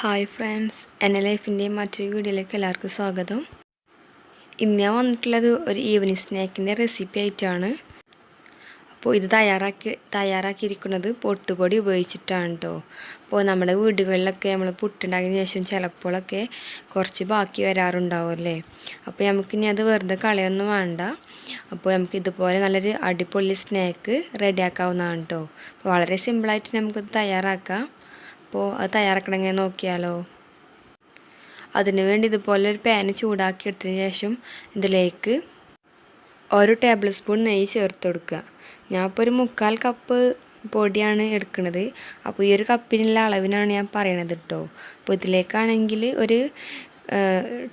Hi friends N എന്റെ ലൈഫിന്റെ മറ്റൊരു വീഡിയോയിലേക്ക് എല്ലാവർക്കും സ്വാഗതം. ഇന്ന് ഞാൻ വന്നിട്ടുള്ളത് ഒരു ഈവനിങ് സ്നാക്കിന്റെ റെസിപ്പി ആയിട്ടാണ്. അപ്പോൾ ഇത് തയ്യാറാക്കി തയ്യാറാക്കിയിരിക്കുന്നത് പൊട്ടുപൊടി ഉപയോഗിച്ചിട്ടാണ് കേട്ടോ അപ്പോൾ നമ്മുടെ വീടുകളിലൊക്കെ നമ്മൾ പുട്ടുണ്ടാക്കിയതിന് ശേഷം ചിലപ്പോഴൊക്കെ കുറച്ച് ബാക്കി വരാറുണ്ടാവുമല്ലേ അപ്പോൾ നമുക്കിനി അത് വെറുതെ കളയൊന്നും വേണ്ട. അപ്പോൾ നമുക്ക് ഇതുപോലെ നല്ലൊരു അടിപൊളി സ്നാക്ക് റെഡിയാക്കാവുന്നതാണ് കേട്ടോ അപ്പോൾ വളരെ സിമ്പിളായിട്ട് നമുക്കത് തയ്യാറാക്കാം. അപ്പോൾ അത് തയ്യാറാക്കണമെങ്കിൽ നോക്കിയാലോ? അതിനു വേണ്ടി ഇതുപോലെ ഒരു പാന് ചൂടാക്കി എടുത്തതിന് ശേഷം ഇതിലേക്ക് ഒരു ടേബിൾ സ്പൂൺ നെയ്യ് ചേർത്ത് കൊടുക്കുക. ഞാൻ ഇപ്പോൾ ഒരു മുക്കാൽ കപ്പ് പൊടിയാണ് എടുക്കുന്നത് അപ്പോൾ ഈ ഒരു കപ്പിനുള്ള അളവിനാണ് ഞാൻ പറയണത് കേട്ടോ അപ്പോൾ ഇതിലേക്കാണെങ്കിൽ ഒരു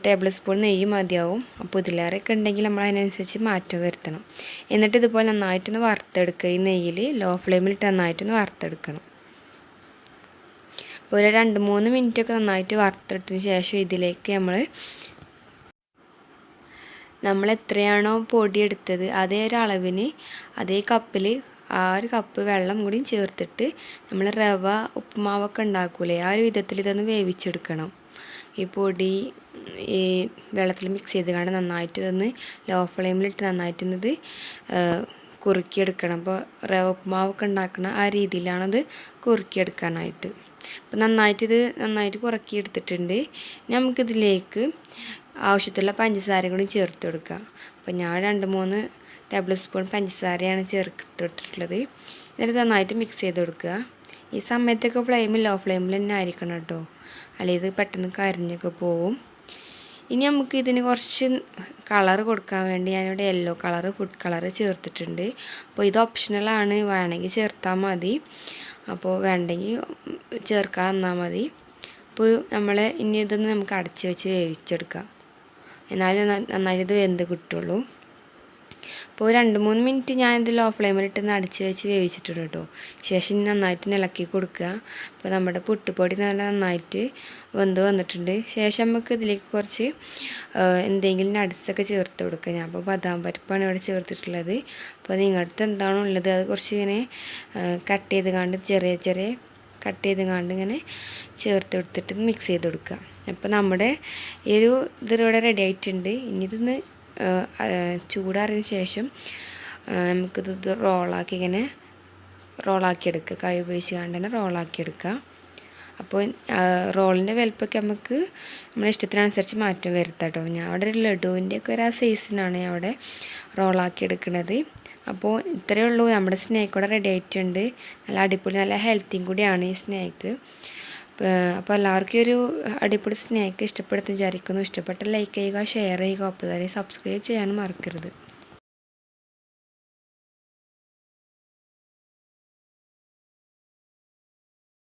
ടേബിൾ സ്പൂൺ നെയ്യ് മതിയാവും. അപ്പോൾ ഇതിലേറെയൊക്കെ ഉണ്ടെങ്കിൽ നമ്മൾ അതിനനുസരിച്ച് മാറ്റം വരുത്തണം. എന്നിട്ട് ഇതുപോലെ നന്നായിട്ടൊന്ന് വറുത്തെടുക്കുക. ഈ നെയ്യിൽ ലോ ഫ്ലെയിമിലിട്ട് നന്നായിട്ടൊന്ന് വറുത്തെടുക്കണം. ഒരു രണ്ട് മൂന്ന് മിനിറ്റൊക്കെ നന്നായിട്ട് വറുത്തെടുത്തതിന് ശേഷം ഇതിലേക്ക് നമ്മൾ നമ്മൾ എത്രയാണോ പൊടിയെടുത്തത് അതേ ഒരു അളവിന് അതേ കപ്പിൽ ആ ഒരു കപ്പ് വെള്ളം കൂടി ചേർത്തിട്ട് നമ്മൾ റവ ഉപ്പുമാവൊക്കെ ഉണ്ടാക്കൂലേ? ആ ഒരു വിധത്തിൽ ഇതൊന്ന് വേവിച്ചെടുക്കണം. ഈ പൊടി ഈ വെള്ളത്തിൽ മിക്സ് ചെയ്ത് കാണാൻ നന്നായിട്ട് ഇതൊന്ന് ലോ ഫ്ലെയിമിലിട്ട് നന്നായിട്ട് കുറുക്കിയെടുക്കണം. അപ്പോൾ റവ ഉപ്പുമാവൊക്കെ ഉണ്ടാക്കുന്ന ആ രീതിയിലാണത് കുറുക്കിയെടുക്കാനായിട്ട്. അപ്പോൾ നന്നായിട്ട് ഇത് നന്നായിട്ട് കുറക്കി എടുത്തിട്ടുണ്ട് നമുക്കിതിലേക്ക് ആവശ്യത്തുള്ള പഞ്ചസാര കൂടി ചേർത്ത് കൊടുക്കുക അപ്പം ഞാൻ രണ്ട് മൂന്ന് ടേബിൾ സ്പൂൺ പഞ്ചസാരയാണ് ചേർത്ത് കൊടുത്തിട്ടുള്ളത്. എന്നിട്ട് നന്നായിട്ട് മിക്സ് ചെയ്ത് കൊടുക്കുക. ഈ സമയത്തൊക്കെ ഫ്ലെയിം ലോ ഫ്ലെയിമിൽ തന്നെ ആയിരിക്കണം കേട്ടോ. അല്ലെങ്കിൽ ഇത് പെട്ടെന്ന് കരിഞ്ഞൊക്കെ പോവും. ഇനി നമുക്ക് ഇതിന് കുറച്ച് കളർ കൊടുക്കാൻ വേണ്ടി ഞാനിവിടെ യെല്ലോ കളർ ഫുഡ് കളർ ചേർത്തിട്ടുണ്ട്. അപ്പോൾ ഇത് ഓപ്ഷണലാണ് വേണമെങ്കിൽ ചേർത്താൽ മതി. അപ്പോൾ വേണ്ടെങ്കിൽ ചേർക്കാൻ തന്നാൽ മതി. അപ്പോൾ നമ്മൾ ഇനി ഇതൊന്ന് നമുക്ക് അടച്ച് വെച്ച് വേവിച്ചെടുക്കാം. എന്നാലേ നന്നായിട്ട് ഇത് വെന്ത് കിട്ടുള്ളൂ. അപ്പോൾ രണ്ട് മൂന്ന് മിനിറ്റ് ഞാൻ ഇത് ലോ ഫ്ലെയിമിലിട്ട് അടിച്ച് വെച്ച് വേവിച്ചിട്ടുണ്ട് കേട്ടോ. ശേഷം നന്നായിട്ട് ഇളക്കി കൊടുക്കുക. അപ്പോൾ നമ്മുടെ പുട്ടുപൊടി നല്ല നന്നായിട്ട് വെന്ത് വന്നിട്ടുണ്ട്. ശേഷം നമുക്ക് ഇതിലേക്ക് കുറച്ച് എന്തെങ്കിലും നട്സൊക്കെ ചേർത്ത് കൊടുക്കുക. ഞാൻ അപ്പോൾ ബദാം പരിപ്പാണ് ഇവിടെ ചേർത്തിട്ടുള്ളത്. അപ്പോൾ നിങ്ങളുടെ എന്താണോ ഉള്ളത്? അത് കുറച്ച് ഇങ്ങനെ കട്ട് ചെയ്ത് കണ്ട് ചെറിയ ചെറിയ കട്ട് ചെയ്ത് കണ്ട് ഇങ്ങനെ ചേർത്ത് കൊടുത്തിട്ട് മിക്സ് ചെയ്ത് കൊടുക്കുക. അപ്പോൾ നമ്മുടെ ഈ ഒരു ഇതിലൂടെ റെഡി ആയിട്ടുണ്ട്. ഇനി ഇതൊന്ന് ചൂടാറിയതിന് ശേഷം നമുക്കിത് റോളാക്കി ഇങ്ങനെ റോളാക്കി എടുക്കുക. കൈ ഉപയോഗിച്ച് കണ്ട് തന്നെ റോളാക്കി എടുക്കുക. അപ്പോൾ റോളിന്റെ വലുപ്പമൊക്കെ നമുക്ക് നമ്മുടെ ഇഷ്ടത്തിനനുസരിച്ച് മാറ്റം വരുത്താം കേട്ടോ. ഞാൻ അവിടെ ഒരു ലഡുവിന്റെ ഒക്കെ ഒരു ആ സൈസിനാണ് ഞാൻ അവിടെ റോളാക്കി എടുക്കുന്നത്. അപ്പോൾ ഇത്രയേ ഉള്ളൂ. നമ്മുടെ സ്നേക്ക് കൂടെ റെഡി ആയിട്ടുണ്ട്. നല്ല അടിപൊളി നല്ല ഹെൽത്തിയും കൂടിയാണ് ഈ സ്നേക്ക് അപ്പോൾ എല്ലാവർക്കും ഒരു അടിപൊളി സ്നേക്ക് ഇഷ്ടപ്പെടുത്തി വിചാരിക്കുന്നു. ഇഷ്ടപ്പെട്ട ലൈക്ക് ചെയ്യുക ഷെയർ ചെയ്യുക ഒപ്പം തന്നെ സബ്സ്ക്രൈബ് ചെയ്യാനും മറക്കരുത്.